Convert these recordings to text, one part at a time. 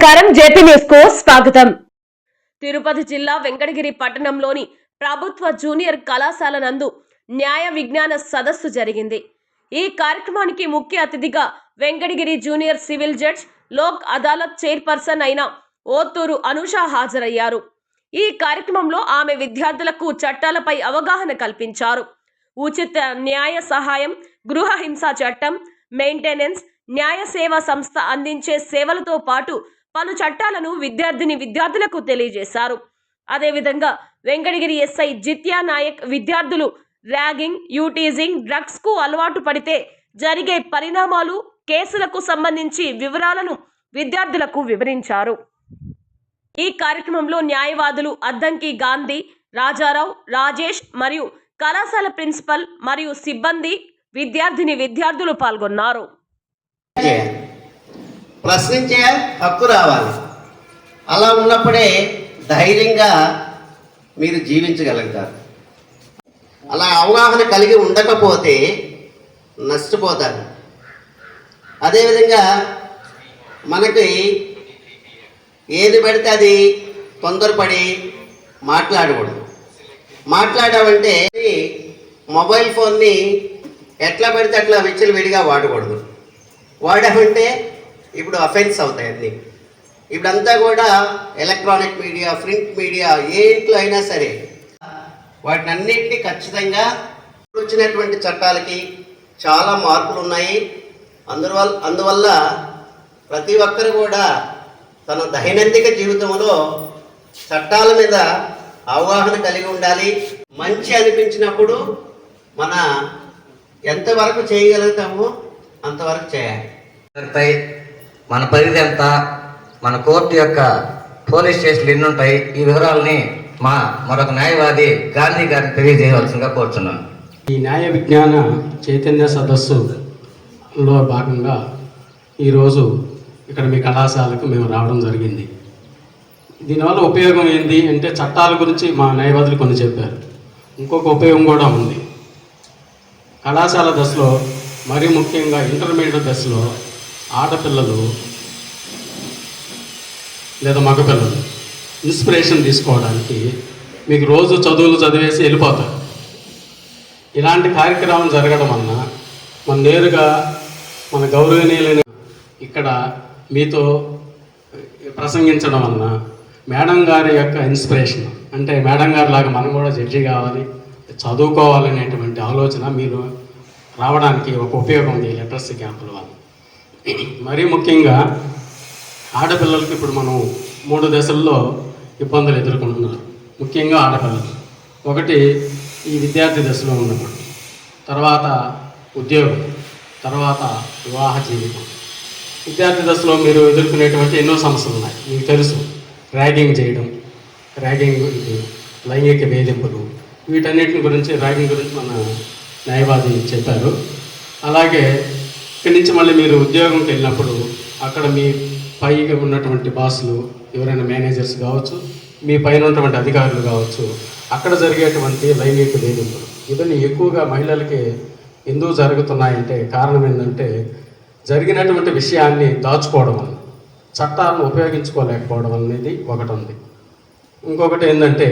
నమస్కారం. జేపీ న్యూస్కు స్వాగతం. తిరుపతి జిల్లా వెంకటగిరి పట్టణంలోని ప్రభుత్వ జూనియర్ కళాశాల నందు న్యాయ విజ్ఞాన సదస్సు జరిగింది. ఈ కార్యక్రమానికి ముఖ్య అతిథిగా Venkatagiri junior civil judge Lok Adalat chairperson అయిన ఓత్తూరు అనుష హాజరయ్యారు. ఈ కార్యక్రమంలో ఆమె విద్యార్థులకు చట్టాలపై అవగాహన కల్పించారు. ఉచిత న్యాయ సహాయం గృహ హింస చట్టం మెయింటెనెన్స్ న్యాయ సేవా సంస్థ అందించే సేవలతో పాటు పలు చట్టాలను విద్యార్థిని విద్యార్థులకు తెలియజేశారు. అదేవిధంగా వెంకటగిరి ఎస్ఐ జిత్యా నాయక్ విద్యార్థులు ర్యాగింగ్ యూటీజింగ్ డ్రగ్స్కు అలవాటు పడితే జరిగే పరిణామాలు కేసులకు సంబంధించి వివరాలను విద్యార్థులకు వివరించారు. ఈ కార్యక్రమంలో న్యాయవాదులు అద్దంకి గాంధీ రాజారావు రాజేష్ మరియు కళాశాల ప్రిన్సిపల్ మరియు సిబ్బంది విద్యార్థిని విద్యార్థులు పాల్గొన్నారు. ప్రశ్నించే హక్కు రావాలి. అలా ఉన్నప్పుడే ధైర్యంగా మీరు జీవించగలుగుతారు. అలా అవగాహన కలిగి ఉండకపోతే నష్టపోతారు. అదేవిధంగా మనకి ఏది పడితే అది తొందరపడి మాట్లాడకూడదు. మాట్లాడామంటే మొబైల్ ఫోన్ని ఎట్లా పడితే అట్లా విచ్చలు విడిగా వాడకూడదు. వాడామంటే ఇప్పుడు అఫెన్స్ అవుతాయి అన్నీ. ఇప్పుడంతా కూడా ఎలక్ట్రానిక్ మీడియా ప్రింట్ మీడియా ఏ ఇంట్లో అయినా సరే వాటిని అన్నింటినీ ఖచ్చితంగా వచ్చినటువంటి చట్టాలకి చాలా మార్పులు ఉన్నాయి అందువల్ల అందువల్ల ప్రతి ఒక్కరు కూడా తన దైనందిక జీవితంలో చట్టాల మీద అవగాహన కలిగి ఉండాలి. మంచి అనిపించినప్పుడు మన ఎంతవరకు చేయగలుగుతామో అంతవరకు చేయాలి. పై మన పరిధి ఎంత? మన కోర్టు యొక్క పోలీస్ స్టేషన్లు ఎన్ని ఉంటాయి? ఈ వివరాలని మా మరొక న్యాయవాది గాంధీ గారికి తెలియజేయవలసిందిగా కోరుతున్నాను ఈ న్యాయ విజ్ఞాన చైతన్య సదస్సులో భాగంగా ఈరోజు ఇక్కడ మీ కళాశాలకు మేము రావడం జరిగింది. దీనివల్ల ఉపయోగం ఏంది అంటే చట్టాల గురించి మా న్యాయవాదులు కొన్ని చెప్పారు. ఇంకొక ఉపయోగం కూడా ఉంది. కళాశాల దశలో మరీ ముఖ్యంగా ఇంటర్మీడియట్ దశలో ఆడపిల్లలు లేదా మగపిల్లలు ఇన్స్పిరేషన్ తీసుకోవడానికి మీకు రోజు చదువులు చదివేసి వెళ్ళిపోతారు. ఇలాంటి కార్యక్రమం జరగడం వలన మన నేరుగా మన గౌరవనీయులైన ఇక్కడ మీతో ప్రసంగించడం వలన మేడం గారి యొక్క ఇన్స్పిరేషన్ అంటే మేడం గారి లాగా మనం కూడా జడ్జి కావాలి చదువుకోవాలనేటువంటి ఆలోచన మీరు రావడానికి ఒక ఉపయోగం ఉంది ఈ లిటరసీ క్యాంపుల వల్ల మరీ ముఖ్యంగా ఆడపిల్లలకి ఇప్పుడు మనం మూడు దశల్లో ఇబ్బందులు ఎదుర్కొంటున్నారు. ముఖ్యంగా ఆడపిల్లలు. ఒకటి ఈ విద్యార్థి దశలో ఉన్నప్పుడు. తర్వాత ఉద్యోగం. తర్వాత వివాహ జీవితం. విద్యార్థి దశలో మీరు ఎదుర్కొనేటువంటి ఎన్నో సమస్యలు ఉన్నాయి. మీకు తెలుసు. ర్యాగింగ్ చేయడం ర్యాగింగ్ లైంగిక వేధింపులు. వీటన్నిటిని గురించి ర్యాగింగ్ గురించి మన న్యాయవాది చెప్పారు. అలాగే ఇక్కడి నుంచి మళ్ళీ మీరు ఉద్యోగంకి వెళ్ళినప్పుడు అక్కడ మీ పైగా ఉన్నటువంటి బాసులు ఎవరైనా మేనేజర్స్ కావచ్చు మీ పైన ఉన్నటువంటి అధికారులు కావచ్చు అక్కడ జరిగేటువంటి లైంగిక వేధింపులు. ఇవన్నీ ఎక్కువగా మహిళలకి ఎందుకు జరుగుతున్నాయంటే కారణం ఏంటంటే జరిగినటువంటి విషయాన్ని దాచుకోవడం వల్ల చట్టాలను ఉపయోగించుకోలేకపోవడం అనేది ఒకటి ఉంది. ఇంకొకటి ఏంటంటే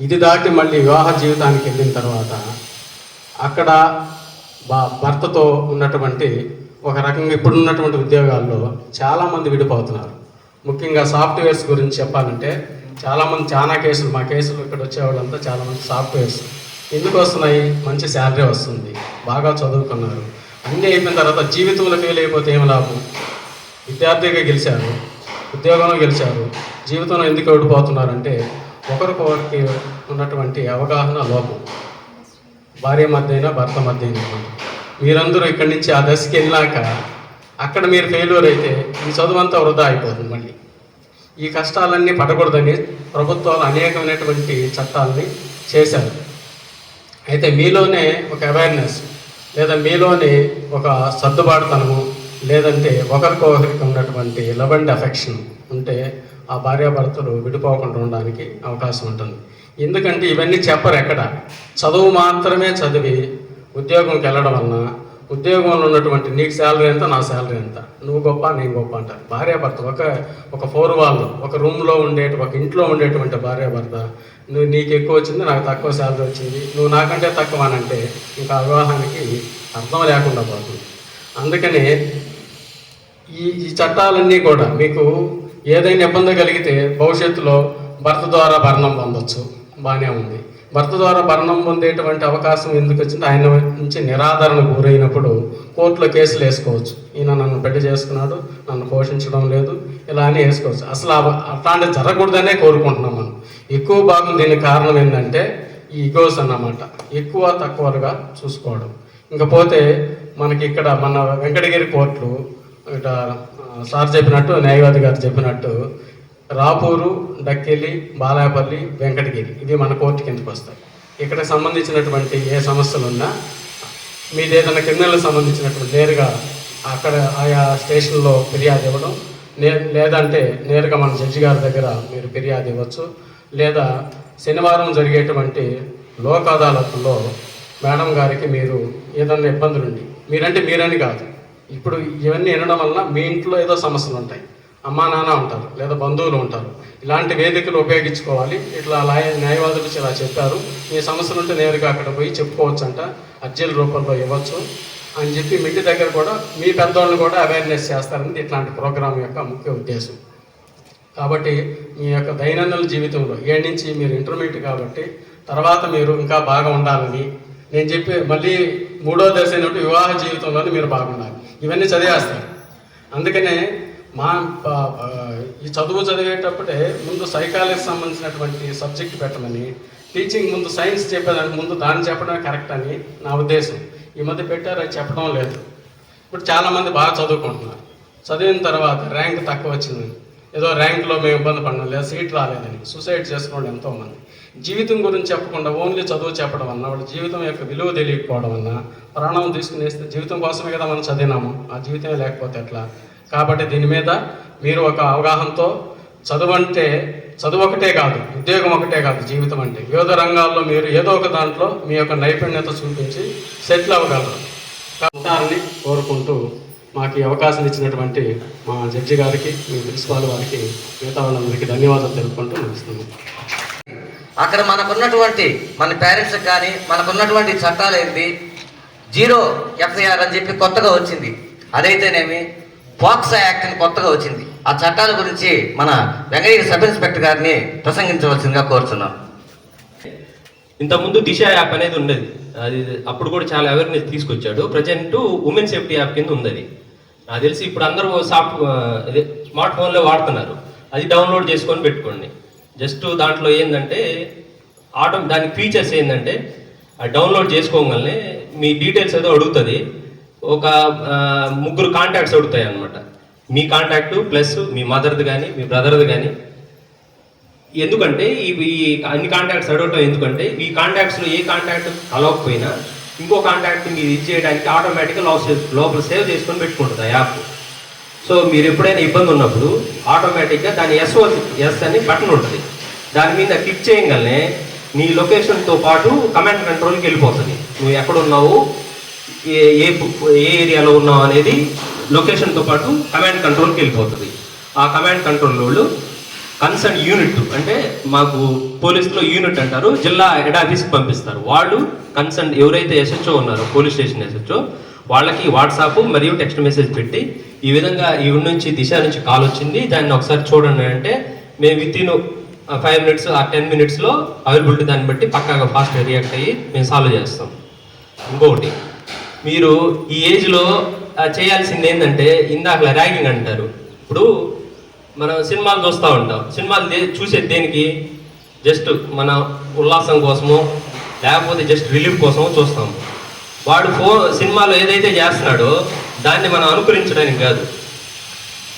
ఇది దాటి మళ్ళీ వివాహ జీవితానికి వెళ్ళిన తర్వాత అక్కడ బా భర్తతో ఉన్నటువంటి ఒక రకంగా ఇప్పుడు ఉన్నటువంటి ఉద్యోగాల్లో చాలామంది విడిపోతున్నారు. ముఖ్యంగా సాఫ్ట్వేర్స్ గురించి చెప్పాలంటే చాలామంది చాలా కేసులు మా కేసులు ఇక్కడ వచ్చేవాళ్ళంతా చాలామంది సాఫ్ట్వేర్స్. ఎందుకు వస్తున్నాయి? మంచి శాలరీ వస్తుంది. బాగా చదువుకున్నారు. అన్నీ అయిపోయిన తర్వాత జీవితంలో ఫెయిల్ అయిపోతే ఏం లాభం? విద్యార్థిగా గెలిచారు. ఉద్యోగంలో గెలిచారు. జీవితంలో ఎందుకు ఓడిపోతున్నారంటే ఒకరికొకరికి ఉన్నటువంటి అవగాహన లోపం. భార్య మధ్య అయినా భర్త మధ్య అయినా మీరందరూ ఇక్కడి నుంచి ఆ దశకి వెళ్ళాక అక్కడ మీరు ఫెయిల్యూర్ అయితే ఈ చదువు అంతా వృధా అయిపోతుంది మళ్ళీ. ఈ కష్టాలన్నీ పడకూడదని ప్రభుత్వాలు అనేకమైనటువంటి చట్టాలని చేశారు. అయితే మీలోనే ఒక అవేర్నెస్ లేదా మీలోనే ఒక సర్దుబాటుతనము లేదంటే ఒకరికొకరికి ఉన్నటువంటి లవ్ అండ్ అఫెక్షన్ ఉంటే ఆ భార్యాభర్తలు విడిపోకుండా ఉండడానికి అవకాశం ఉంటుంది. ఎందుకంటే ఇవన్నీ చెప్పరు ఎక్కడ? చదువు మాత్రమే చదివి ఉద్యోగంకి వెళ్ళడం వలన ఉద్యోగంలో ఉన్నటువంటి నీకు శాలరీ ఎంత నా శాలరీ ఎంత? నువ్వు గొప్ప నేను గొప్ప అంటారు. భార్యాభర్త ఒక ఒక ఫోర్ వాళ్ళు ఒక రూమ్లో ఉండే ఒక ఇంట్లో ఉండేటువంటి భార్యాభర్త నువ్వు నీకు ఎక్కువ వచ్చింది నాకు తక్కువ శాలరీ వచ్చింది నువ్వు నాకంటే తక్కువ అని అంటే ఇంకా వివాహానికి అర్థం లేకుండా పోతుంది. అందుకని ఈ ఈ చట్టాలన్నీ కూడా మీకు ఏదైనా ఇబ్బంది కలిగితే భవిష్యత్తులో భర్త ద్వారా భరణం పొందొచ్చు. బాగానే ఉంది. భర్త ద్వారా భరణం పొందేటువంటి అవకాశం ఎందుకు వచ్చింది? ఆయన నుంచి నిరాదరణ గురైనప్పుడు కోర్టులో కేసులు వేసుకోవచ్చు. ఈయన నన్ను పెళ్ళి చేసుకున్నాడు నన్ను పోషించడం లేదు ఇలా అని వేసుకోవచ్చు. అసలు అట్లాంటి జరగకూడదనే కోరుకుంటున్నాం మనం. ఎక్కువ భాగం దీనికి కారణం ఏంటంటే ఈ ఈగోస్ అన్నమాట. ఎక్కువ తక్కువలుగా చూసుకోవడం. ఇంకపోతే మనకి ఇక్కడ మన వెంకటగిరి కోర్టులు ఇక్కడ సార్ చెప్పినట్టు న్యాయవాది గారు చెప్పినట్టు రాపూరు డక్కెలి బాలాపల్లి వెంకటగిరి ఇది మన కోర్టు కిందకు వస్తాయి. ఇక్కడ సంబంధించినటువంటి ఏ సమస్యలు ఉన్నా మీది ఏదైనా క్రిమినల్ సంబంధించినటువంటి నేరుగా అక్కడ ఆయా స్టేషన్లో ఫిర్యాదు ఇవ్వడం నే లేదంటే నేరుగా మన జడ్జి గారి దగ్గర మీరు ఫిర్యాదు ఇవ్వచ్చు. లేదా శనివారం జరిగేటువంటి లోక్ అదాలత్లో మేడం గారికి మీరు ఏదన్నా ఇబ్బందులుండి మీరంటే మీరని కాదు. ఇప్పుడు ఇవన్నీ వినడం వలన మీ ఇంట్లో ఏదో సమస్యలు ఉంటాయి అమ్మా నాన్న ఉంటారు లేదా బంధువులు ఉంటారు. ఇలాంటి వేదికలు ఉపయోగించుకోవాలి. ఇట్లా లాయ న్యాయవాదులు ఇలా చెప్పారు. మీ సమస్యలు ఉంటే నేరుగా అక్కడ పోయి చెప్పుకోవచ్చంట. అర్జీల రూపంలో ఇవ్వచ్చు అని చెప్పి మీ దగ్గర కూడా మీ పెద్దవాళ్ళని కూడా అవేర్నెస్ చేస్తారని ఇట్లాంటి ప్రోగ్రాం యొక్క ముఖ్య ఉద్దేశం. కాబట్టి మీ యొక్క దైనందిన జీవితంలో ఏడు నుంచి మీరు ఇంటర్మీడియట్ కాబట్టి తర్వాత మీరు ఇంకా బాగా ఉండాలని నేను చెప్పి మళ్ళీ మూడో దశ అయినట్టు వివాహ జీవితంలోనే మీరు బాగుండాలి. ఇవన్నీ చదివేస్తారు. అందుకనే మా ఈ చదువు చదివేటప్పుడే ముందు సైకాలజీ సంబంధించినటువంటి సబ్జెక్ట్ పెట్టమని టీచింగ్ ముందు సైన్స్ చెప్పేదానికి ముందు దాన్ని చెప్పడం కరెక్ట్ అని నా ఉద్దేశం. ఈ మధ్య పెట్టారు అది చెప్పడం లేదు. ఇప్పుడు చాలామంది బాగా చదువుకుంటున్నారు. చదివిన తర్వాత ర్యాంక్ తక్కువ వచ్చింది ఏదో ర్యాంక్లో మేము ఇబ్బంది పడినాం లేదా సీట్ రాలేదని సూసైడ్ చేసుకున్న ఎంతోమంది. జీవితం గురించి చెప్పకుండా ఓన్లీ చదువు చెప్పడం వల్ల వాళ్ళ జీవితం యొక్క విలువ తెలియకపోవడం వలన ప్రాణం తీసుకునేస్తే జీవితం కోసమే కదా మనం చదివినాము. ఆ జీవితమే లేకపోతే ఎట్లా? కాబట్టి దీని మీద మీరు ఒక అవగాహనతో చదువు అంటే చదువు ఒకటే కాదు ఉద్యోగం ఒకటే కాదు జీవితం అంటే. వివిధ రంగాల్లో మీరు ఏదో ఒక దాంట్లో మీ యొక్క నైపుణ్యత చూపించి సెటిల్ అవ్వగలరు. ఉంటారని కోరుకుంటూ మాకు ఈ అవకాశం ఇచ్చినటువంటి మా జడ్జి గారికి మీ ప్రిన్సిపాల్ వారికి మిగతా వాళ్ళందరికీ ధన్యవాదాలు తెలుపుకుంటూ ముగిస్తున్నాం. అక్కడ మనకున్నటువంటి మన పేరెంట్స్ కానీ మనకున్నటువంటి చట్టాలు ఏంటి? జీరో ఎఫ్ఐఆర్ అని చెప్పి కొత్తగా వచ్చింది. అదైతేనేమి? పాక్సా యాక్ట్ అని కొత్తగా వచ్చింది. ఆ చట్టాల గురించి మన వెంకటగిరి సబ్ ఇన్స్పెక్టర్ గారిని ప్రసంగించవలసిందిగా కోరుతున్నాం. ఇంతకుముందు దిశ యాప్ అనేది ఉండేది. అది అప్పుడు కూడా చాలా అవేర్నెస్ తీసుకొచ్చాడు. ప్రజెంట్ ఉమెన్ సేఫ్టీ యాప్ కింద ఉంది అది నాకు తెలిసి ఇప్పుడు అందరూ సాఫ్ట్ అదే స్మార్ట్ ఫోన్లో వాడుతున్నారు. అది డౌన్లోడ్ చేసుకొని పెట్టుకోండి. జస్ట్ దాంట్లో ఏంటంటే ఆటో దాని ఫీచర్స్ ఏంటంటే అది డౌన్లోడ్ చేసుకోగలనే మీ డీటెయిల్స్ ఏదో అడుగుతుంది. ఒక ముగ్గురు కాంటాక్ట్స్ అడుగుతాయి అనమాట మీ కాంటాక్ట్ ప్లస్ మీ మదర్ది కానీ మీ బ్రదర్ది కానీ ఎందుకంటే ఇవి ఈ అన్ని కాంటాక్ట్స్ అడగటం ఎందుకంటే ఈ కాంటాక్ట్స్లో ఏ కాంటాక్ట్ కలవకపోయినా ఇంకో కాంటాక్ట్ మీరు ఇది చేయడానికి ఆటోమేటిక్గా లోపల సేవ్ చేసుకొని పెట్టుకుంటుంది ఆ యాప్ సో మీరు ఎప్పుడైనా ఇబ్బంది ఉన్నప్పుడు ఆటోమేటిక్గా దాని ఎస్ ఎస్ అని బటన్ ఉంటుంది. దాని మీద క్లిక్ చేయగానే నీ లొకేషన్తో పాటు కమాండ్ కంట్రోల్కి వెళ్ళిపోతుంది. నువ్వు ఎక్కడున్నావు ఏ ఏ ఏ ఏరియాలో ఉన్నావు అనేది లొకేషన్తో పాటు కమాండ్ కంట్రోల్కి వెళ్ళిపోతుంది. ఆ కమాండ్ కంట్రోల్ వాళ్ళు కన్సర్న్ యూనిట్ అంటే మాకు పోలీసులో యూనిట్ అంటారు జిల్లా హెడ్ ఆఫీస్కి పంపిస్తారు. వాళ్ళు కన్సర్న్ ఎవరైతే ఎస్హెచ్ఓ ఉన్నారో police station S H O వాళ్ళకి వాట్సాప్ మరియు టెక్స్ట్ మెసేజ్ పెట్టి ఈ విధంగా ఇవి నుంచి దిశ నుంచి కాల్ వచ్చింది. దాన్ని ఒకసారి చూడండి అంటే మేము విత్ ఇన్ ఫైవ్ మినిట్స్ ఆ టెన్ మినిట్స్లో అవైలబిలిటీ దాన్ని బట్టి పక్కాగా ఫాస్ట్గా రియాక్ట్ అయ్యి మేము సాల్వ్ చేస్తాం. ఇంకొకటి మీరు ఈ ఏజ్లో చేయాల్సింది ఏంటంటే ఇందాక ర్యాగింగ్ అంటారు. ఇప్పుడు మనం సినిమాలు చూస్తూ ఉంటాం. సినిమాలు చూసేది దేనికి? జస్ట్ మన ఉల్లాసం కోసమో లేకపోతే జస్ట్ రిలీఫ్ కోసమో చూస్తాం. వాడు ఫో సినిమాలో ఏదైతే చేస్తున్నాడో దాన్ని మనం అనుకరించడానికి కాదు.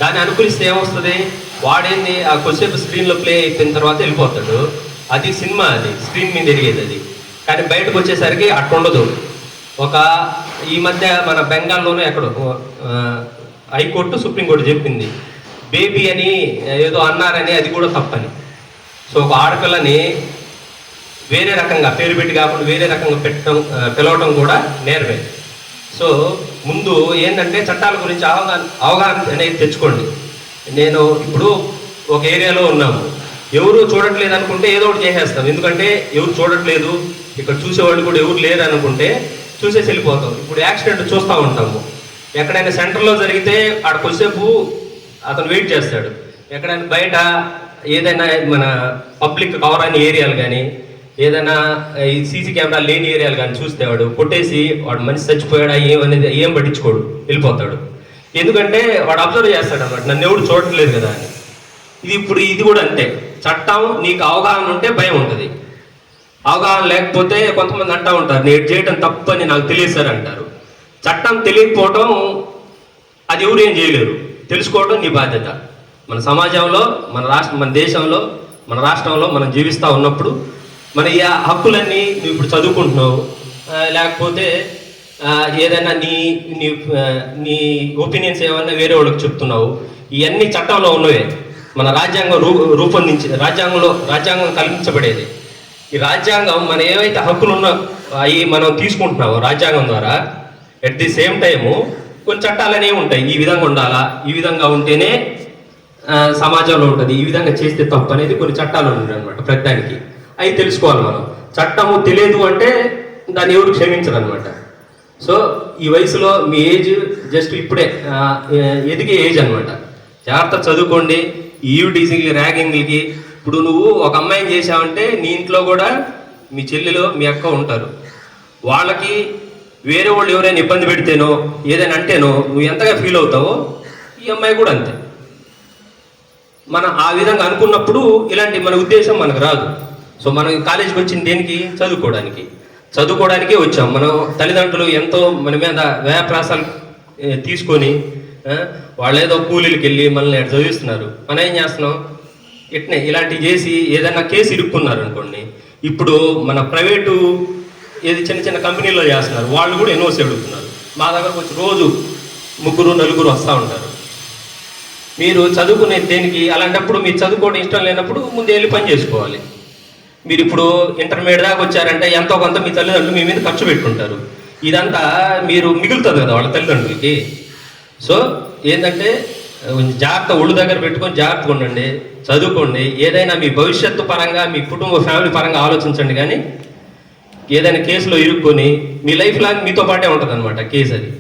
దాన్ని అనుకరిస్తే ఏమొస్తుంది? వాడేంది? ఆ కొద్దిసేపు స్క్రీన్లో ప్లే అయిపోయిన తర్వాత వెళ్ళిపోతాడు. అది సినిమా అది. స్క్రీన్ మీద తిరిగేది అది. కానీ బయటకు వచ్చేసరికి అట్టుండదు. ఒక ఈ మధ్య మన బెంగాల్లోనే ఎక్కడో హైకోర్టు సుప్రీంకోర్టు చెప్పింది. బేబీ అని ఏదో అన్నారని అది కూడా తప్పని. సో ఒక ఆడపిల్లని వేరే రకంగా పేరు పెట్టి కాకుండా వేరే రకంగా పెట్టడం పిలవటం కూడా నేర్వే సో ముందు ఏంటంటే చట్టాల గురించి అవగాహన అవగాహన అనేది తెచ్చుకోండి. నేను ఇప్పుడు ఒక ఏరియాలో ఉన్నాము. ఎవరు చూడట్లేదు అనుకుంటే ఏదో ఒకటి చేసేస్తాం. ఎందుకంటే ఎవరు చూడట్లేదు ఇక్కడ చూసేవాళ్ళు కూడా ఎవరు లేరు అనుకుంటే చూసేసి వెళ్ళిపోతాం. ఇప్పుడు యాక్సిడెంట్ చూస్తూ ఉంటాము. ఎక్కడైనా సెంటర్లో జరిగితే ఆడ కొద్దిసేపు అతను వెయిట్ చేస్తాడు. ఎక్కడైనా బయట ఏదైనా మన పబ్లిక్ కవర్ అయిన ఏరియాలు కానీ ఏదైనా ఈ సీసీ కెమెరా లేని ఏరియాలు కానీ చూస్తే వాడు కొట్టేసి వాడు మనిషి చచ్చిపోయాడా ఏమనేది ఏం పట్టించుకోడు వెళ్ళిపోతాడు. ఎందుకంటే వాడు అబ్జర్వ్ చేస్తాడు అనమాట నన్ను ఎవడు చూడట్లేదు కదా అని. ఇది ఇప్పుడు ఇది కూడా అంతే. చట్టం నీకు అవగాహన ఉంటే భయం ఉంటుంది. అవగాహన లేకపోతే కొంతమంది అంటూ ఉంటారు నేను చేయడం తప్పని నాకు తెలియదు సార్ అంటారు చట్టం తెలియకపోవటం అది ఎవరు ఏం చేయలేరు. తెలుసుకోవడం నీ బాధ్యత. మన సమాజంలో మన రాష్ట్ర మన దేశంలో మన రాష్ట్రంలో మనం జీవిస్తూ ఉన్నప్పుడు మన ఈ హక్కులన్నీ నువ్వు ఇప్పుడు చదువుకుంటున్నావు లేకపోతే ఏదైనా నీ నీ నీ ఒపీనియన్స్ ఏమన్నా వేరే వాళ్ళకి చెప్తున్నావు ఇవన్నీ చట్టంలో ఉన్నవే. మన రాజ్యాంగం రూ రూపొందించి రాజ్యాంగంలో రాజ్యాంగం కల్పించబడేది. ఈ రాజ్యాంగం మన ఏవైతే హక్కులు ఉన్నా అవి మనం తీసుకుంటున్నామో రాజ్యాంగం ద్వారా ఎట్ ది సేమ్ టైము కొన్ని చట్టాలు అనేవి ఉంటాయి. ఈ విధంగా ఉండాలా? ఈ విధంగా ఉంటేనే సమాజంలో ఉంటుంది. ఈ విధంగా చేస్తే తప్పు అనేది కొన్ని చట్టాలు ఉంటాయి అనమాట ప్రతిదానికి అవి తెలుసుకోవాలి మనం. చట్టము తెలియదు అంటే దాన్ని ఎవరు క్షమించరు అనమాట సో ఈ వయసులో మీ ఏజ్ జస్ట్ ఇప్పుడే ఎదిగే ఏజ్ అన్నమాట. జాగ్రత్త చదువుకోండి. ఈ ఈవిటీసింగ్కి ర్యాగింగ్లకి ఇప్పుడు నువ్వు ఒక అమ్మాయిని చేసావంటే నీ ఇంట్లో కూడా మీ చెల్లెలు మీ అక్క ఉంటారు. వాళ్ళకి వేరే వాళ్ళు ఎవరైనా ఇబ్బంది పెడితేనో ఏదైనా అంటేనో నువ్వు ఎంతగా ఫీల్ అవుతావో ఈ అమ్మాయి కూడా అంతే. మనం ఆ విధంగా అనుకున్నప్పుడు ఇలాంటి మన ఉద్దేశం మనకు రాదు. సో మనం కాలేజీకి వచ్చింది దేనికి? చదువుకోవడానికి. చదువుకోవడానికే వచ్చాం. మనం తల్లిదండ్రులు ఎంతో మన మీద వ్యాప్రాసాలు తీసుకొని వాళ్ళేదో వాళ్ళు ఏదో వెళ్ళి మనల్ని చదివిస్తున్నారు. మనం ఏం చేస్తున్నాం? ఇట్నే ఇలాంటివి చేసి ఏదైనా కేసు ఇరుక్కున్నారు అనుకోండి ఇప్పుడు మన ప్రైవేటు ఏది చిన్న చిన్న కంపెనీల్లో చేస్తున్నారు వాళ్ళు కూడా ఎన్ఓసి అడుగుతున్నారు. మా దగ్గరకు వచ్చి రోజు ముగ్గురు నలుగురు వస్తూ ఉంటారు. మీరు చదువుకునే దేనికి అలాంటప్పుడు మీరు చదువుకోవడం ఇష్టం లేనప్పుడు ముందు వెళ్ళి పని చేసుకోవాలి. మీరు ఇప్పుడు ఇంటర్మీడియట్ దాకా వచ్చారంటే ఎంతో కొంత మీ తల్లిదండ్రులు మీ మీద ఖర్చు పెట్టుకుంటారు. ఇదంతా మీరు మిగులుతుంది కదా వాళ్ళ తల్లిదండ్రులకి. సో ఏంటంటే జాగ్రత్త ఒళ్ళు దగ్గర పెట్టుకొని జాగ్రత్తగా ఉండండి చదువుకోండి. ఏదైనా మీ భవిష్యత్తు పరంగా మీ కుటుంబ ఫ్యామిలీ పరంగా ఆలోచించండి కానీ ఏదైనా కేసులో ఇరుక్కొని మీ లైఫ్ లాంగ్ మీతో పాటే ఉంటుంది అనమాట కేసు అది.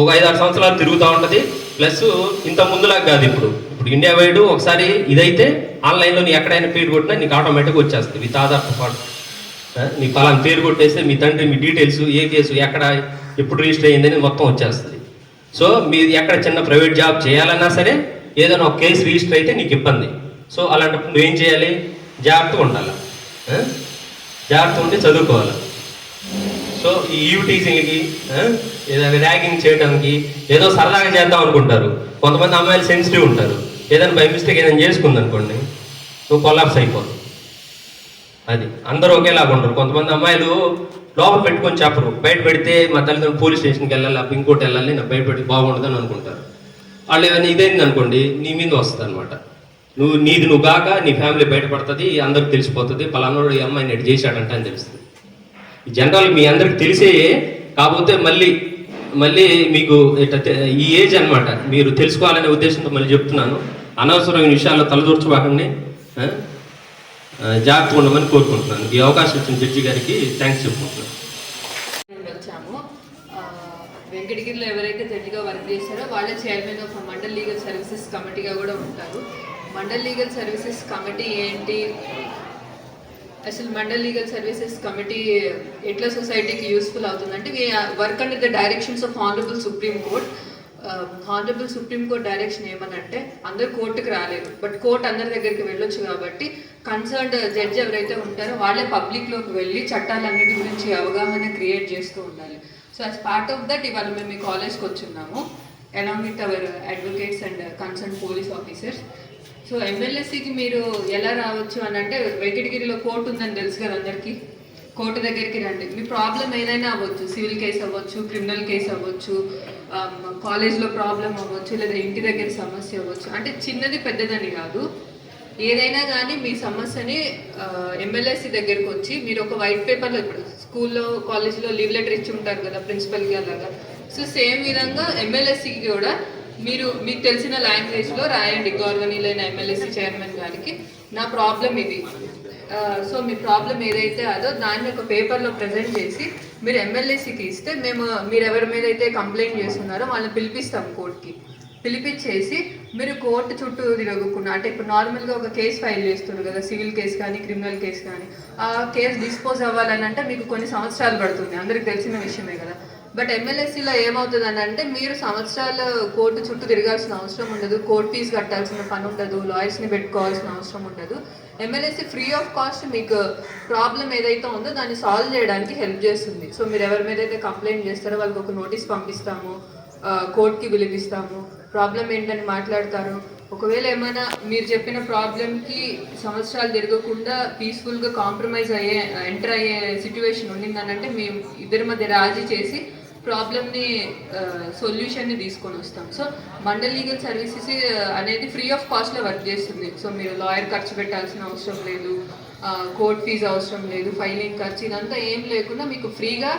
ఒక ఐదు ఆరు సంవత్సరాలు తిరుగుతూ ఉంటుంది. ప్లస్ ఇంత ముందులాగా కాదు ఇప్పుడు. ఇప్పుడు ఇండియా వైడ్ ఒకసారి ఇదైతే ఆన్లైన్లో నీ ఎక్కడైనా పేరు కొట్టినా నీకు ఆటోమేటిక్గా వచ్చేస్తుంది. విత్ ఆధార్ పాటు. నీ పలానా పేరు కొట్టేస్తే మీ తండ్రి మీ డీటెయిల్స్ ఏ కేసు ఎక్కడ ఎప్పుడు రిజిస్టర్ అయ్యిందని మొత్తం వచ్చేస్తుంది. సో మీరు ఎక్కడ చిన్న ప్రైవేట్ జాబ్ చేయాలన్నా సరే ఏదైనా ఒక కేసు రిజిస్టర్ అయితే నీకు ఇబ్బంది. సో అలాంటప్పుడు నువ్వేం చేయాలి? జాగ్రత్తగా ఉండాలి. జాగ్రత్తగా జాగ్రత్త ఉండి చదువుకోవాలి. సో ఈ యూటీసింగ్కి ఏదైనా ర్యాగింగ్ చేయడానికి ఏదో సరదాగా చేద్దాం అనుకుంటారు. కొంతమంది అమ్మాయిలు సెన్సిటివ్ ఉంటారు. ఏదైనా బై మిస్టేక్ ఏదైనా చేసుకుంది అనుకోండి నువ్వు కొలాప్స్ అయిపోతుంది అది. అందరూ ఒకేలాగా ఉండరు కొంతమంది అమ్మాయిలు లోపల పెట్టుకొని చెప్పరు. బయట పెడితే మా తల్లిదండ్రులు పోలీస్ స్టేషన్కి వెళ్ళాలి ఇంకోటి వెళ్ళాలి నాకు బయట పెడితే బాగుండదని అనుకుంటారు. వాళ్ళు ఏమైనా ఇదైంది అనుకోండి నీ మీద వస్తుంది అనమాట నువ్వు నీది నువ్వు కాక నీ ఫ్యామిలీ బయటపడుతుంది అందరికి తెలిసిపోతుంది పలానాడు ఈ అమ్మాయిని నేను చేశాడంట అని తెలుస్తుంది. జనరల్ మీ అందరికి తెలిసే కాకపోతే మళ్ళీ మళ్ళీ మీకు ఇట్ట ఈ ఏజ్ అనమాట మీరు తెలుసుకోవాలనే ఉద్దేశంతో మళ్ళీ చెప్తున్నాను. అనవసరమైన విషయాల్లో తలదూర్చబాకండి. జాగ్రత్తగా ఉండమని కోరుకుంటున్నాను. ఈ అవకాశం ఇచ్చిన జడ్జి గారికి థ్యాంక్స్ చెప్పుకుంటున్నాను. వచ్చాము వెంకటగిరిలో ఎవరైతే జడ్జిగా వర్క్ చేస్తారో వాళ్ళే chairman of Mandal legal services కమిటీగా కూడా ఉంటారు. మండల్ లీగల్ సర్వీసెస్ కమిటీ ఏంటి? అసలు మండల్ లీగల్ సర్వీసెస్ కమిటీ ఎట్లా సొసైటీకి యూస్ఫుల్ అవుతుందంటే work under the directions of honourable supreme court honourable supreme court direction ఏమనంటే అందరు కోర్టుకు రాలేరు బట్ కోర్ట్ అందరి దగ్గరికి వెళ్ళొచ్చు కాబట్టి కన్సర్న్డ్ జడ్జి ఎవరైతే ఉంటారో వాళ్ళే పబ్లిక్లోకి వెళ్ళి చట్టాలన్నిటి గురించి అవగాహన క్రియేట్ చేస్తూ ఉండాలి. So as part of that ఇవాళ మేము మీ కాలేజ్కి వచ్చున్నాము. Along with our advocates and concern police officers so ఎమ్మెల్యేసీకి మీరు ఎలా రావచ్చు అని అంటే వెంకటగిరిలో కోర్టు ఉందని తెలుసు కదా అందరికీ. కోర్టు దగ్గరికి రండి. మీ ప్రాబ్లం ఏదైనా అవ్వచ్చు సివిల్ కేసు అవ్వచ్చు క్రిమినల్ కేసు అవ్వచ్చు కాలేజ్లో ప్రాబ్లం అవ్వచ్చు లేదా ఇంటి దగ్గర సమస్య అవ్వచ్చు. అంటే చిన్నది పెద్దదని కాదు. ఏదైనా కానీ మీ సమస్యని ఎమ్మెల్యేసీ దగ్గరికి వచ్చి మీరు ఒక వైట్ పేపర్లో ఇప్పుడు స్కూల్లో కాలేజీలో లీవ్ లెటర్ ఇచ్చి ఉంటారు కదా ప్రిన్సిపల్కి అలాగా. సో సేమ్ విధంగా ఎమ్మెల్యేసీకి కూడా మీరు మీకు తెలిసిన లాంగ్వేజ్లో రాయండి గౌరవనీయులైన ఎమ్మెల్యేసీ చైర్మన్ గారికి. నా ప్రాబ్లం ఇది. సో మీ ప్రాబ్లం ఏదైతే అదో దాన్ని ఒక పేపర్లో ప్రజెంట్ చేసి మీరు ఎమ్మెల్యేసీకి ఇస్తే మేము మీరు ఎవరి మీద అయితే కంప్లైంట్ చేస్తున్నారో వాళ్ళని పిలిపిస్తాం కోర్టుకి. పిలిపించేసి మీరు కోర్టు చుట్టూ తిరగకుండా అంటే ఇప్పుడు నార్మల్గా ఒక కేసు ఫైల్ చేస్తారు కదా సివిల్ కేసు కానీ క్రిమినల్ కేసు కానీ ఆ కేసు డిస్పోజ్ అవ్వాలని అంటే మీకు కొన్ని సంవత్సరాలు పడుతుంది అందరికి తెలిసిన విషయమే కదా. బట్ ఎమ్మెల్యేసీలో ఏమవుతుంది అని అంటే మీరు సంవత్సరాలు కోర్టు చుట్టూ తిరగాల్సిన అవసరం ఉండదు కోర్టు ఫీజు కట్టాల్సిన పని ఉండదు లాయర్స్ని పెట్టుకోవాల్సిన అవసరం ఉండదు. ఎమ్మెల్యేసీ ఫ్రీ ఆఫ్ కాస్ట్ మీకు ప్రాబ్లం ఏదైతే ఉందో దాన్ని సాల్వ్ చేయడానికి హెల్ప్ చేస్తుంది. సో మీరు ఎవరి మీద అయితే కంప్లైంట్ చేస్తారో వాళ్ళకి ఒక నోటీస్ పంపిస్తాము. కోర్టుకి పిలిపిస్తాము. ప్రాబ్లం ఏంటని మాట్లాడతారు. ఒకవేళ ఏమైనా మీరు చెప్పిన ప్రాబ్లంకి సంవత్సరాలు తిరగకుండా పీస్ఫుల్గా కాంప్రమైజ్ అయ్యే ఎంటర్ అయ్యే సిచ్యువేషన్ ఉండిందనంటే మేము ఇద్దరి మధ్య రాజీ చేసి ప్రాబ్లమ్ని సొల్యూషన్ని తీసుకొని వస్తాం. సో మండల్ లీగల్ సర్వీసెస్ అనేది ఫ్రీ ఆఫ్ కాస్ట్లో వర్క్ చేస్తుంది. సో మీరు లాయర్ ఖర్చు పెట్టాల్సిన అవసరం లేదు కోర్ట్ ఫీజు అవసరం లేదు ఫైలింగ్ ఖర్చు ఇదంతా ఏం లేకుండా మీకు ఫ్రీగా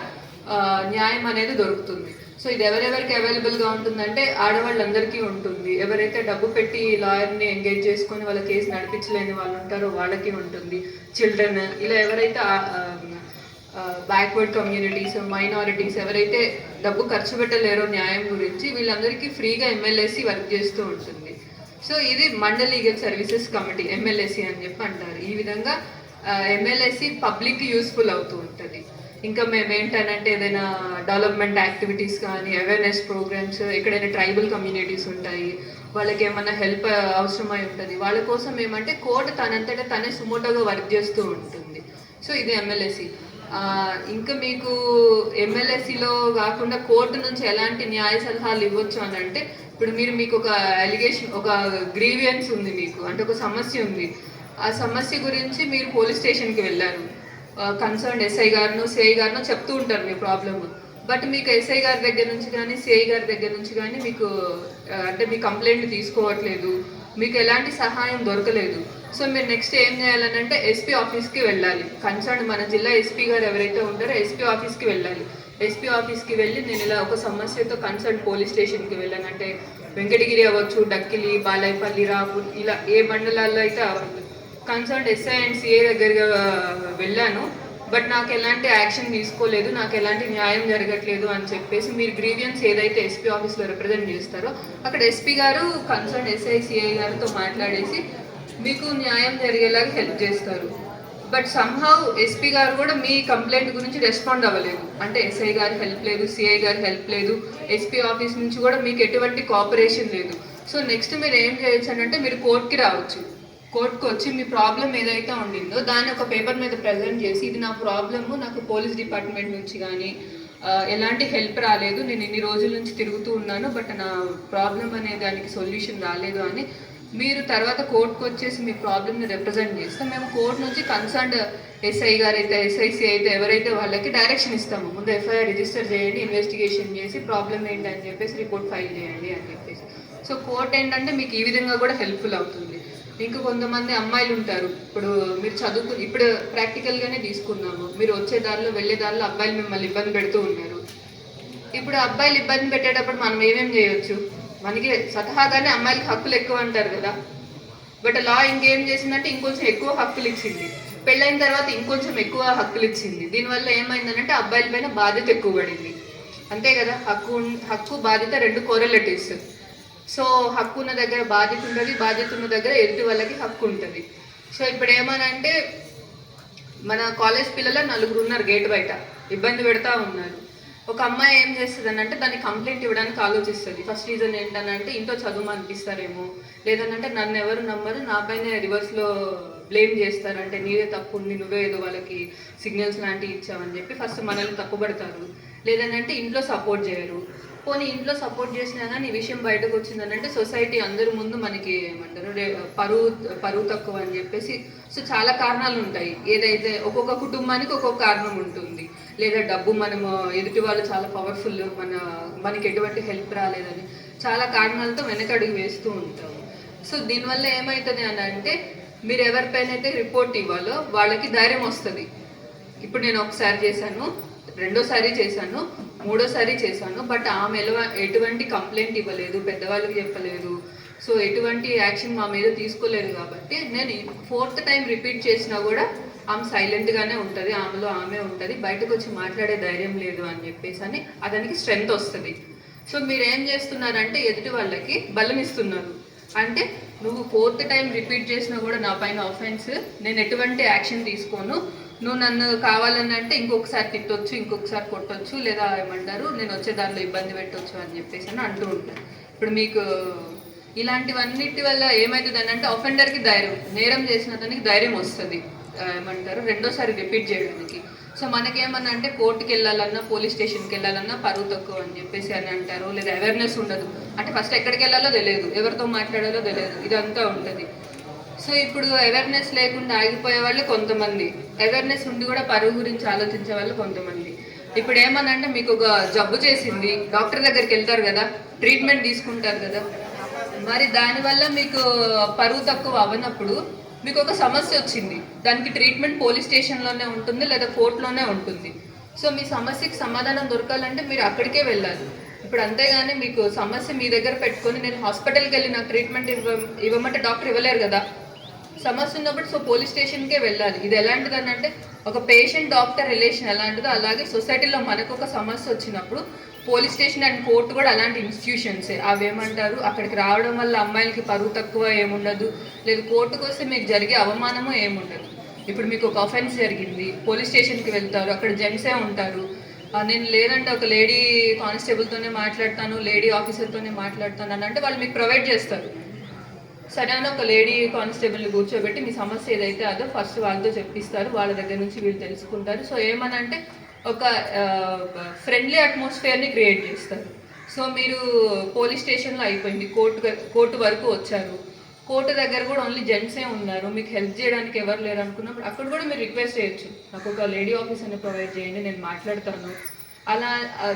న్యాయం అనేది దొరుకుతుంది. సో ఇది ఎవరెవరికి అవైలబుల్గా ఉంటుందంటే ఆడవాళ్ళందరికీ ఉంటుంది. ఎవరైతే డబ్బు పెట్టి లాయర్ని ఎంగేజ్ చేసుకొని వాళ్ళ కేసు నడిపించలేని వాళ్ళు ఉంటారో వాళ్ళకి ఉంటుంది. చిల్డ్రన్ ఇలా ఎవరైతే బ్యాక్వర్డ్ కమ్యూనిటీస్ మైనారిటీస్ ఎవరైతే డబ్బు ఖర్చు పెట్టలేరో న్యాయం గురించి వీళ్ళందరికీ ఫ్రీగా ఎమ్మెల్యేసి వర్క్ చేస్తూ ఉంటుంది. సో ఇది మండల లీగల్ సర్వీసెస్ కమిటీ ఎమ్మెల్యేసి అని చెప్పి అంటారు. ఈ విధంగా ఎమ్మెల్యేసి పబ్లిక్ యూస్ఫుల్ అవుతూ ఉంటుంది. ఇంకా మేము ఏంటనంటే ఏదైనా డెవలప్మెంట్ యాక్టివిటీస్ కానీ అవేర్నెస్ ప్రోగ్రామ్స్ ఎక్కడైనా ట్రైబల్ కమ్యూనిటీస్ ఉంటాయి వాళ్ళకి ఏమైనా హెల్ప్ అవసరమై ఉంటుంది. వాళ్ళ కోసం ఏమంటే కోర్టు తనంతటా తనే సుమోటోగా వర్క్ చేస్తూ ఉంటుంది. సో ఇది ఎమ్మెల్యేసీ ఇంకా మీకు ఎమ్మెల్యేసీలో కాకుండా కోర్టు నుంచి ఎలాంటి న్యాయ సలహాలు ఇవ్వచ్చు అని అంటే ఇప్పుడు మీరు మీకు ఒక అలిగేషన్ ఒక గ్రీవియన్స్ ఉంది మీకు అంటే ఒక సమస్య ఉంది. ఆ సమస్య గురించి మీరు పోలీస్ స్టేషన్కి వెళ్ళారు. కన్సర్న్ ఎస్ఐ గారిను సిఐ గారినో చెప్తూ ఉంటారు మీ ప్రాబ్లమ్ బట్ మీకు ఎస్ఐ గారి దగ్గర నుంచి కానీ సిఐ గారి దగ్గర నుంచి కానీ మీకు అంటే మీ కంప్లైంట్ తీసుకోవట్లేదు. మీకు ఎలాంటి సహాయం దొరకలేదు. సో మీరు నెక్స్ట్ ఏం చేయాలని అంటే ఎస్పీ ఆఫీస్కి వెళ్ళాలి. కన్సర్న్ మన జిల్లా ఎస్పీ గారు ఎవరైతే ఉంటారో ఎస్పీ ఆఫీస్కి వెళ్ళాలి. ఎస్పీ ఆఫీస్కి వెళ్ళి నేను ఇలా ఒక సమస్యతో కన్సర్న్ పోలీస్ స్టేషన్కి వెళ్ళాను అంటే వెంకటగిరి అవ్వచ్చు డక్కిలి బాలాయపల్లి రాపూర్ ఇలా ఏ మండలాల్లో అయితే అవ్వచ్చు కన్సర్న్ ఎస్ఐ అండ్ సిఏ దగ్గరగా వెళ్ళాను. బట్ నాకు ఎలాంటి యాక్షన్ తీసుకోలేదు నాకు ఎలాంటి న్యాయం జరగట్లేదు అని చెప్పేసి మీరు గ్రీవియన్స్ ఏదైతే ఎస్పీ ఆఫీస్లో రిప్రజెంట్ చేస్తారో అక్కడ ఎస్పీ గారు కన్సర్న్ ఎస్ఐ సిఐ గారితో మాట్లాడేసి మీకు న్యాయం జరిగేలాగా హెల్ప్ చేస్తారు. బట్ సంహౌ ఎస్పీ గారు కూడా మీ కంప్లైంట్ గురించి రెస్పాండ్ అవ్వలేదు. అంటే ఎస్ఐ గారు హెల్ప్ లేదు సిఐ గారు హెల్ప్ లేదు ఎస్పీ ఆఫీస్ నుంచి కూడా మీకు ఎటువంటి కోఆపరేషన్ లేదు. సో నెక్స్ట్ మీరు ఏం చేయొచ్చు అని అంటే మీరు కోర్టుకి రావచ్చు కోర్టుకు వచ్చి మీ ప్రాబ్లం ఏదైతే ఉండిందో దాన్ని ఒక పేపర్ మీద ప్రజెంట్ చేసి ఇది నా ప్రాబ్లము నాకు పోలీస్ డిపార్ట్మెంట్ నుంచి కానీ ఎలాంటి హెల్ప్ రాలేదు నేను ఇన్ని రోజుల నుంచి తిరుగుతూ ఉన్నాను బట్ నా ప్రాబ్లం అనే దానికి సొల్యూషన్ రాలేదు అని మీరు తర్వాత కోర్టుకు వచ్చేసి మీ ప్రాబ్లమ్ని రిప్రజెంట్ చేస్తే మేము కోర్టు నుంచి కన్సర్న్డ్ ఎస్ఐ గారు అయితే ఎస్ఐసి అయితే ఎవరైతే వాళ్ళకి డైరెక్షన్ ఇస్తాము ముందు ఎఫ్ఐఆర్ రిజిస్టర్ చేయండి ఇన్వెస్టిగేషన్ చేసి ప్రాబ్లం ఏంటి అని చెప్పేసి రిపోర్ట్ ఫైల్ చేయండి అని చెప్పేసి. సో కోర్ట్ ఏంటంటే మీకు ఈ విధంగా కూడా హెల్ప్ఫుల్ అవుతుంది. ఇంకా కొంతమంది అమ్మాయిలు ఉంటారు. ఇప్పుడు మీరు చదువుకు ఇప్పుడు ప్రాక్టికల్గానే తీసుకున్నాము మీరు వచ్చే దారిలో వెళ్ళే దారిలో అబ్బాయిలు మిమ్మల్ని ఇబ్బంది పెడుతూ ఉన్నారు ఇప్పుడు అబ్బాయిలు ఇబ్బంది పెట్టేటప్పుడు మనం ఏమేమి చేయొచ్చు? మనకి స్వతహాగానే అమ్మాయిలకి హక్కులు ఎక్కువ అంటారు కదా. బట్ లా ఇంకేం చేసిందంటే ఇంకొంచెం ఎక్కువ హక్కులు ఇచ్చింది. పెళ్ళైన తర్వాత ఇంకొంచెం ఎక్కువ హక్కులు ఇచ్చింది. దీనివల్ల ఏమైందనంటే అబ్బాయిల పైన బాధ్యత ఎక్కువ పడింది. అంతే కదా హక్కు హక్కు బాధ్యత రెండు కోరలెటివ్స్ సో హక్కు ఉన్న దగ్గర బాధ్యత ఉంటుంది బాధ్యత ఉన్న దగ్గర ఎదుటి వాళ్ళకి హక్కు ఉంటుంది. సో ఇప్పుడు ఏమనంటే మన కాలేజ్ పిల్లలు నలుగురు ఉన్నారు గేట్ బయట. ఇబ్బంది పెడతా ఉన్నారు. ఒక అమ్మాయి ఏం చేస్తుంది అంటే దాన్ని కంప్లైంట్ ఇవ్వడానికి ఆలోచిస్తుంది. ఫస్ట్ రీజన్ ఏంటనంటే ఇంట్లో చదువు అనిపిస్తారేమో లేదనంటే నన్ను ఎవరు నమ్మరు నాపైనే రివర్స్లో బ్లేమ్ చేస్తారంటే నీదే తప్పు ఉంది నువ్వే ఏదో వాళ్ళకి సిగ్నల్స్ లాంటివి ఇచ్చావని చెప్పి ఫస్ట్ మనల్ని తప్పుపడతారు లేదనంటే ఇంట్లో సపోర్ట్ చేయరు. పోనీ ఇంట్లో సపోర్ట్ చేసినా కానీ ఈ విషయం బయటకు వచ్చిందనంటే సొసైటీ అందరి ముందు మనకి ఏమంటారు పరువు పరువు తక్కువ అని చెప్పేసి సో చాలా కారణాలు ఉంటాయి ఏదైతే ఒక్కొక్క కుటుంబానికి ఒక్కొక్క కారణం ఉంటుంది లేదా డబ్బు మనము ఎదుటి వాళ్ళు చాలా పవర్ఫుల్ మన మనకి ఎటువంటి హెల్ప్ రాలేదని చాలా కారణాలతో వెనకడుగు వేస్తూ ఉంటాము. సో దీనివల్ల ఏమవుతుంది అని అంటే మీరు ఎవరిపైన అయితే రిపోర్ట్ ఇవ్వాలో వాళ్ళకి ధైర్యం వస్తుంది. ఇప్పుడు నేను ఒకసారి చేశాను రెండోసారి చేశాను మూడోసారి చేశాను బట్ ఆమె ఎటువంటి కంప్లైంట్ ఇవ్వలేదు పెద్దవాళ్ళకి చెప్పలేదు. సో ఎటువంటి యాక్షన్ మా మీద తీసుకోలేదు కాబట్టి నేను ఫోర్త్ టైం రిపీట్ చేసినా కూడా ఆమె సైలెంట్గానే ఉంటుంది ఆమెలో ఆమె ఉంటుంది బయటకు వచ్చి మాట్లాడే ధైర్యం లేదు అని చెప్పేసి అని అతనికి స్ట్రెంగ్త్ వస్తుంది. సో మీరు ఏం చేస్తున్నారంటే ఎదుటి వాళ్ళకి బలం ఇస్తున్నారు అంటే నువ్వు ఫోర్త్ టైం రిపీట్ చేసినా కూడా నా పైన ఆఫెన్స్ నేను ఎటువంటి యాక్షన్ తీసుకోను. నువ్వు నన్ను కావాలని అంటే ఇంకొకసారి తిట్టొచ్చు ఇంకొకసారి కొట్టొచ్చు లేదా ఏమంటారు నేను వచ్చే దానిలో ఇబ్బంది పెట్టొచ్చు అని చెప్పేసి అని అంటూ ఉంటాను ఇప్పుడు మీకు ఇలాంటివన్నిటి వల్ల ఏమవుతుంది అని అంటే అఫెండర్కి ధైర్యం నేరం చేసిన అతనికి ధైర్యం వస్తుంది. ఏమంటారు రెండోసారి రిపీట్ చేయడానికి. సో మనకేమన్నా అంటే కోర్టుకి వెళ్ళాలన్నా పోలీస్ స్టేషన్కి వెళ్ళాలన్నా పరువు తక్కువ అని చెప్పేసి అని అంటారు లేదా అవేర్నెస్ ఉండదు. అంటే ఫస్ట్ ఎక్కడికి వెళ్ళాలో తెలియదు ఎవరితో మాట్లాడాలో తెలియదు ఇదంతా ఉంటుంది. సో ఇప్పుడు అవేర్నెస్ లేకుండా ఆగిపోయే వాళ్ళు కొంతమంది. అవేర్నెస్ ఉండి కూడా పరువు గురించి ఆలోచించే వాళ్ళు కొంతమంది. ఇప్పుడు ఏమనంటే మీకు ఒక జబ్బు చేసింది డాక్టర్ దగ్గరికి వెళ్తారు కదా ట్రీట్మెంట్ తీసుకుంటారు కదా. మరి దానివల్ల మీకు పరువు తక్కువ అవ్వనప్పుడు మీకు ఒక సమస్య వచ్చింది. దానికి ట్రీట్మెంట్ పోలీస్ స్టేషన్లోనే ఉంటుంది లేదా కోర్టులోనే ఉంటుంది. సో మీ సమస్యకి సమాధానం దొరకాలంటే మీరు అక్కడికే వెళ్ళాలి. ఇప్పుడు అంతేగాని మీకు సమస్య మీ దగ్గర పెట్టుకొని నేను హాస్పిటల్కి వెళ్ళి నాకు ట్రీట్మెంట్ ఇవ్వ ఇవ్వమంటే డాక్టర్ ఇవ్వలేరు కదా. సమస్య ఉన్నప్పుడు సో పోలీస్ స్టేషన్కే వెళ్ళాలి. ఇది ఎలాంటిది అంటే ఒక పేషెంట్ డాక్టర్ రిలేషన్ ఎలాంటిదో అలాగే సొసైటీలో మనకు ఒక సమస్య వచ్చినప్పుడు పోలీస్ స్టేషన్ అండ్ కోర్టు కూడా అలాంటి ఇన్స్టిట్యూషన్సే. అవేమంటారు? అక్కడికి రావడం వల్ల అమ్మాయిలకి పరువు తక్కువ ఏముండదు. లేదు కోర్టుకు వస్తే మీకు జరిగే అవమానము ఏముండదు. ఇప్పుడు మీకు ఒక అఫెన్స్ జరిగింది. పోలీస్ స్టేషన్కి వెళ్తారు. అక్కడ జెంట్సే ఉంటారు. నేను లేదంటే ఒక లేడీ కానిస్టేబుల్తోనే మాట్లాడతాను లేడీ ఆఫీసర్తోనే మాట్లాడతాను అని అంటే వాళ్ళు మీకు ప్రొవైడ్ చేస్తారు. సరే అని ఒక లేడీ కానిస్టేబుల్ని కూర్చోబెట్టి మీ సమస్య ఏదైతే అదో ఫస్ట్ వాళ్ళతో చెప్పిస్తారు. వాళ్ళ దగ్గర నుంచి వీళ్ళు తెలుసుకుంటారు. సో ఏమనంటే ఒక ఫ్రెండ్లీ అట్మాస్ఫియర్ని క్రియేట్ చేస్తారు. సో మీరు పోలీస్ స్టేషన్లో అయిపోయింది. కోర్టు కోర్టు వరకు వచ్చారు. కోర్టు దగ్గర కూడా ఓన్లీ జెంట్సే ఉన్నారు. మీకు హెల్ప్ చేయడానికి ఎవరు లేరు అనుకున్నప్పుడు అక్కడ కూడా మీరు రిక్వెస్ట్ చేయొచ్చు. నాకు ఒక లేడీ ఆఫీసర్ని ప్రొవైడ్ చేయండి నేను మాట్లాడతాను. అలా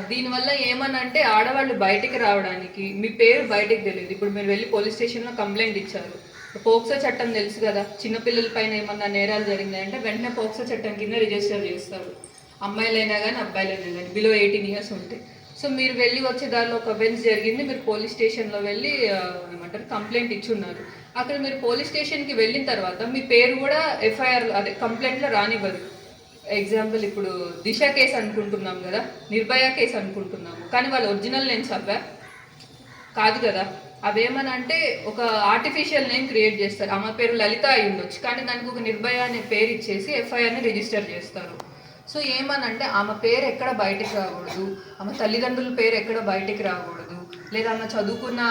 దీనివల్ల ఏమనంటే ఆడవాళ్ళు బయటికి రావడానికి మీ పేరు బయటికి తెలియదు. ఇప్పుడు మీరు వెళ్ళి పోలీస్ స్టేషన్లో కంప్లైంట్ ఇచ్చారు. పోక్సో చట్టం తెలుసు కదా. చిన్నపిల్లల పైన ఏమన్నా నేరాలు జరిగినాయంటే వెంటనే పోక్సో చట్టం కింద రిజిస్టర్ చేస్తారు. అమ్మాయిలైనా కానీ అబ్బాయిలైనా కానీ బిలో ఎయిటీన్ ఇయర్స్ ఉంటే. సో మీరు వెళ్ళి వచ్చే దారిలో ఒక అఫెన్స్ జరిగింది. మీరు పోలీస్ స్టేషన్లో వెళ్ళి ఏమంటారు కంప్లైంట్ ఇచ్చున్నారు. అక్కడ మీరు పోలీస్ స్టేషన్కి వెళ్ళిన తర్వాత మీ పేరు కూడా ఎఫ్ఐఆర్ అదే కంప్లైంట్లో రానివ్వరు ఎగ్జాంపుల్ ఇప్పుడు దిశ కేసు అనుకుంటున్నాం కదా నిర్భయ కేసు అనుకుంటున్నాము. కానీ వాళ్ళు ఒరిజినల్ నేమ్స్ అవా కాదు కదా. అవేమని అంటే ఒక ఆర్టిఫిషియల్ నేమ్ క్రియేట్ చేస్తారు. ఆమె పేరు లలిత అయి ఉండొచ్చు కానీ దానికి ఒక నిర్భయ అనే పేరు ఇచ్చేసి ఎఫ్ఐఆర్ని రిజిస్టర్ చేస్తారు. సో ఏమనంటే ఆమె పేరు ఎక్కడ బయటికి రాకూడదు ఆమె తల్లిదండ్రుల పేరు ఎక్కడ బయటికి రాకూడదు లేదా ఆమె చదువుకున్న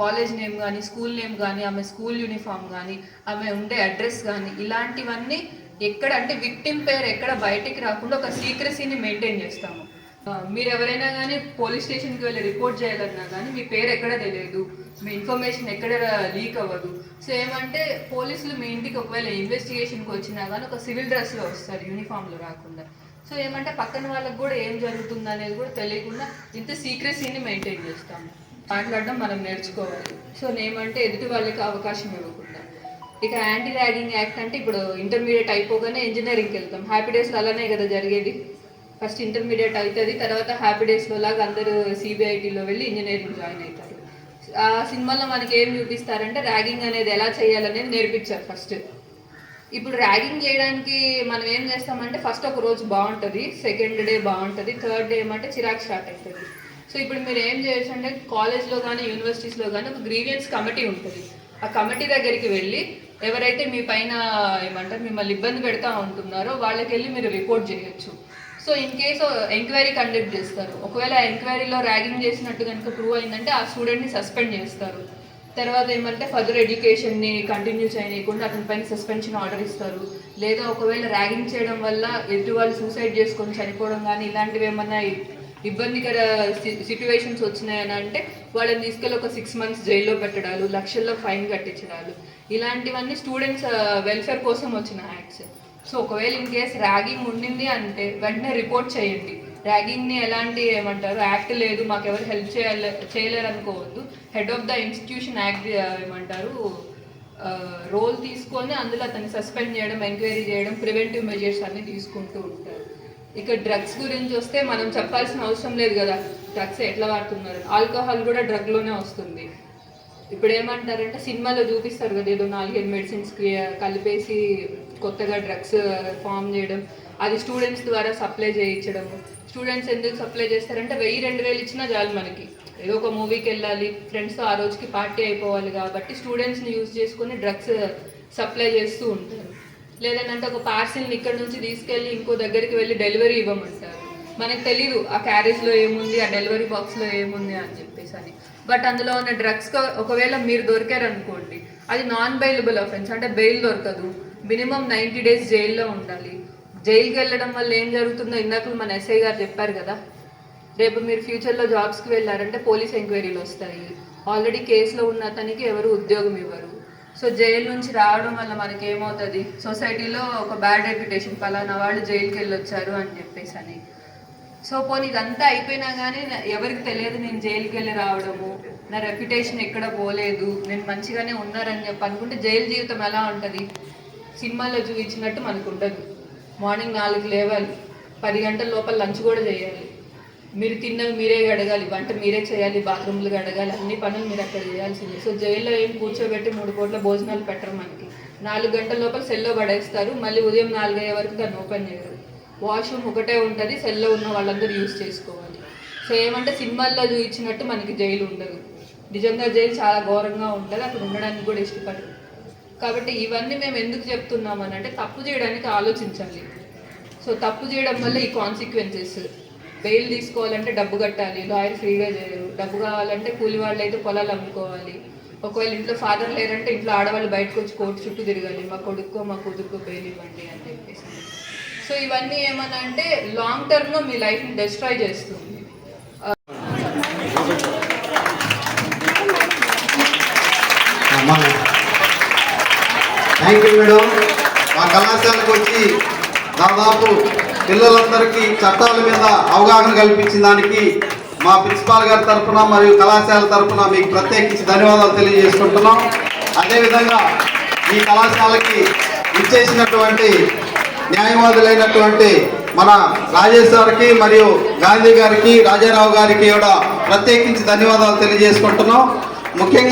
కాలేజ్ నేమ్ కానీ స్కూల్ నేమ్ కానీ ఆమె స్కూల్ యూనిఫామ్ కానీ ఆమె ఉండే అడ్రస్ కానీ ఇలాంటివన్నీ ఎక్కడ అంటే విక్టిమ్ పేరు ఎక్కడ బయటికి రాకుండా ఒక సీక్రసీని మెయింటైన్ చేస్తాము. మీరు ఎవరైనా కానీ పోలీస్ స్టేషన్కి వెళ్ళి రిపోర్ట్ చేయాలన్నా కానీ మీ పేరు ఎక్కడ తెలియదు మీ ఇన్ఫర్మేషన్ ఎక్కడ లీక్ అవ్వదు. సో ఏమంటే పోలీసులు మీ ఇంటికి ఒకవేళ ఇన్వెస్టిగేషన్కి వచ్చినా కానీ ఒక సివిల్ డ్రెస్లో వస్తారు యూనిఫామ్లో రాకుండా. సో ఏమంటే పక్కన వాళ్ళకి కూడా ఏం జరుగుతుంది అనేది కూడా తెలియకుండా ఇంత సీక్రెసీని మెయింటైన్ చేస్తాము. మాట్లాడడం మనం నేర్చుకోవాలి. సో నేమంటే ఎదుటి వాళ్ళకి అవకాశం ఇవ్వకుండా. ఇక యాంటీ ర్యాగింగ్ యాక్ట్ అంటే ఇప్పుడు ఇంటర్మీడియట్ అయిపోగానే ఇంజనీరింగ్కి వెళ్తాం. హ్యాపీ డేస్లో అలానే కదా జరిగేది. ఫస్ట్ ఇంటర్మీడియట్ అవుతుంది తర్వాత హ్యాపీ డేస్లో లాగా అందరూ సిబిఐటీలో వెళ్ళి ఇంజనీరింగ్ జాయిన్ అవుతారు ఆ సినిమాలో మనకి ఏం చూపిస్తారంటే ర్యాగింగ్ అనేది ఎలా చేయాలనేది నేర్పించారు ఫస్ట్. ఇప్పుడు ర్యాగింగ్ చేయడానికి మనం ఏం చేస్తామంటే ఫస్ట్ ఒక రోజు బాగుంటుంది సెకండ్ డే బాగుంటుంది థర్డ్ డే ఏమంటే చిరాకు స్టార్ట్ అవుతుంది సో ఇప్పుడు మీరు ఏం చేయొచ్చు అంటే కాలేజ్లో కానీ యూనివర్సిటీస్లో కానీ ఒక గ్రీవియన్స్ కమిటీ ఉంటుంది. ఆ కమిటీ దగ్గరికి వెళ్ళి ఎవరైతే మీ పైన ఏమంటారు మిమ్మల్ని ఇబ్బంది పెడతా ఉంటున్నారో వాళ్ళకి వెళ్ళి మీరు రిపోర్ట్ చేయొచ్చు. So in case enquiry conduct చేస్తారు. ఒకవేళ ఎంక్వైరీలో ర్యాగింగ్ చేసినట్టు కనుక ప్రూవ్ అయిందంటే ఆ స్టూడెంట్ని సస్పెండ్ చేస్తారు. తర్వాత ఏమంటే ఫర్దర్ ఎడ్యుకేషన్ని కంటిన్యూ చేయనీయకుండా అతని పైన సస్పెన్షన్ ఆర్డర్ ఇస్తారు. లేదా ఒకవేళ ర్యాగింగ్ చేయడం వల్ల ఎదుటి వాళ్ళు సూసైడ్ చేసుకొని చనిపోవడం కానీ ఇలాంటివి ఏమన్నా ఇబ్బందికర సిచ్యువేషన్స్ వచ్చినాయని అంటే వాళ్ళని తీసుకెళ్ళి ఒక సిక్స్ మంత్స్ జైల్లో పెట్టడాలు లక్షల్లో ఫైన్ కట్టించడాలు. ఇలాంటివన్నీ స్టూడెంట్స్ వెల్ఫేర్ uh, కోసం వచ్చిన యాక్ట్స్ సో ఒకవేళ ఇన్ కేస్ ర్యాగింగ్ ఉండింది అంటే వెంటనే రిపోర్ట్ చేయండి. ర్యాగింగ్ని ఎలాంటి ఏమంటారు? యాక్ట్ లేదు మాకు ఎవరు హెల్ప్ చేయాలి చేయలేరు అనుకోవద్దు. Head of the institution act ఏమంటారు? రోల్ తీసుకొని అందులో అతన్ని సస్పెండ్ చేయడం ఎంక్వైరీ చేయడం ప్రివెంటివ్ మెజర్స్ అన్ని తీసుకుంటూ ఉంటారు. ఇక డ్రగ్స్ గురించి వస్తే మనం చెప్పాల్సిన అవసరం లేదు కదా. డ్రగ్స్ ఎట్లా వాడుతున్నారు? ఆల్కహాల్ కూడా డ్రగ్లోనే వస్తుంది. ఇప్పుడు ఏమంటారంటే సినిమాలో చూపిస్తారు కదా ఏదో నాలుగైదు మెడిసిన్స్ కలిపేసి కొత్తగా డ్రగ్స్ ఫామ్ uh, చేయడం అది స్టూడెంట్స్ ద్వారా సప్లై చేయించడం. స్టూడెంట్స్ ఎందుకు సప్లై చేస్తారంటే వెయ్యి రెండు వేలు ఇచ్చినా చాలు మనకి. ఏదో ఒక మూవీకి వెళ్ళాలి ఫ్రెండ్స్తో ఆ రోజుకి పార్టీ అయిపోవాలి కాబట్టి స్టూడెంట్స్ని యూజ్ చేసుకొని డ్రగ్స్ సప్లై uh, చేస్తూ ఉంటారు. లేదంటే ఒక పార్సిల్ని ఇక్కడ నుంచి తీసుకెళ్ళి ఇంకో దగ్గరికి వెళ్ళి డెలివరీ ఇవ్వమంటారు. మనకు తెలీదు ఆ క్యారేజ్లో ఏముంది ఆ డెలివరీ బాక్స్లో ఏముంది అని చెప్పేసి అని. బట్ అందులో ఉన్న డ్రగ్స్ ఒకవేళ మీరు దొరికారనుకోండి అది నాన్ బెయిలబుల్ అఫెన్స్ అంటే బెయిల్ దొరకదు. మినిమం నైంటీ డేస్ జైల్లో ఉండాలి. జైలుకి వెళ్ళడం వల్ల ఏం జరుగుతుందో ఇందాక మన ఎస్ఐ గారు చెప్పారు కదా. రేపు మీరు ఫ్యూచర్లో జాబ్స్కి వెళ్ళారంటే పోలీస్ ఎంక్వైరీలు వస్తాయి. ఆల్రెడీ కేసులో ఉన్న అతనికి ఎవరు ఉద్యోగం ఇవ్వరు. సో జైలు నుంచి రావడం వల్ల మనకి ఏమవుతుంది సొసైటీలో ఒక బ్యాడ్ రెప్యుటేషన్ పలానా వాళ్ళు జైలుకి వెళ్ళొచ్చారు అని చెప్పేసి అని. సో పోనీ ఇదంతా అయిపోయినా కానీ ఎవరికి తెలియదు నేను జైలుకి వెళ్ళి రావడము. నా రెప్యుటేషన్ ఎక్కడ పోలేదు. నేను మంచిగానే ఉన్నారని చెప్పి అనుకుంటే జైలు జీవితం ఎలా ఉంటుంది? సినిమాలో చూపించినట్టు మనకు ఉండదు మార్నింగ్ నాలుగు లేవాలి పది గంటల లోపల లంచ్ కూడా చేయాలి. మీరు తిన్నవి మీరే గడగాలి వంట మీరే చేయాలి బాత్రూమ్లు గడగాలి అన్ని పనులు మీరు అక్కడ చేయాల్సిందే. సో జైల్లో ఏం కూర్చోబెట్టి మూడు కోట్ల భోజనాలు పెట్టరు మనకి. నాలుగు గంటల లోపల సెల్లో పడేస్తారు మళ్ళీ ఉదయం నాలుగయ్యే వరకు దాన్ని ఓపెన్ చేయరు. వాష్రూమ్ ఒకటే ఉంటుంది సెల్లో ఉన్న వాళ్ళందరూ యూజ్ చేసుకోవాలి. సో ఏమంటే సినిమాల్లో చూపించినట్టు మనకి జైలు ఉండదు. నిజంగా జైలు చాలా ఘోరంగా ఉంటుంది అక్కడ ఉండడానికి కూడా ఇష్టపడరు. కాబట్టి ఇవన్నీ మేము ఎందుకు చెప్తున్నామని అంటే తప్పు చేయడానికి ఆలోచించాలి సో తప్పు చేయడం వల్ల ఈ కాన్సిక్వెన్సెస్ బెయిల్ తీసుకోవాలంటే డబ్బు కట్టాలి లాయర్ ఫ్రీగా చేయరు. డబ్బు కావాలంటే కూలి వాళ్ళు అయితే పొలాలు అమ్ముకోవాలి. ఒకవేళ ఇంట్లో ఫాదర్ లేరంటే ఇంట్లో ఆడవాళ్ళు బయటకు వచ్చి కోర్టు చుట్టూ తిరగాలి. మా కొడుకో మా కూతురుకో బెయిల్ ఇవ్వండి అని చెప్పేసి. సో ఇవన్నీ ఏమన్నా అంటే లాంగ్ టర్మ్లో మీ లైఫ్ని డిస్ట్రాయ్ చేస్తుంది. థ్యాంక్ యూ మేడం మా కళాశాలకు వచ్చి దాదాపు పిల్లలందరికీ చట్టాల మీద అవగాహన కల్పించిన దానికి మా ప్రిన్సిపాల్ గారి తరఫున మరియు కళాశాల తరఫున మీకు ప్రత్యేకించి ధన్యవాదాలు తెలియజేసుకుంటున్నాం. అదేవిధంగా ఈ కళాశాలకి ఇచ్చేసినటువంటి న్యాయవాదులైనటువంటి మన రాజేష్ గారికి మరియు గాంధీ గారికి రాజారావు గారికి కూడా ప్రత్యేకించి ధన్యవాదాలు తెలియజేసుకుంటున్నాం. ముఖ్యంగా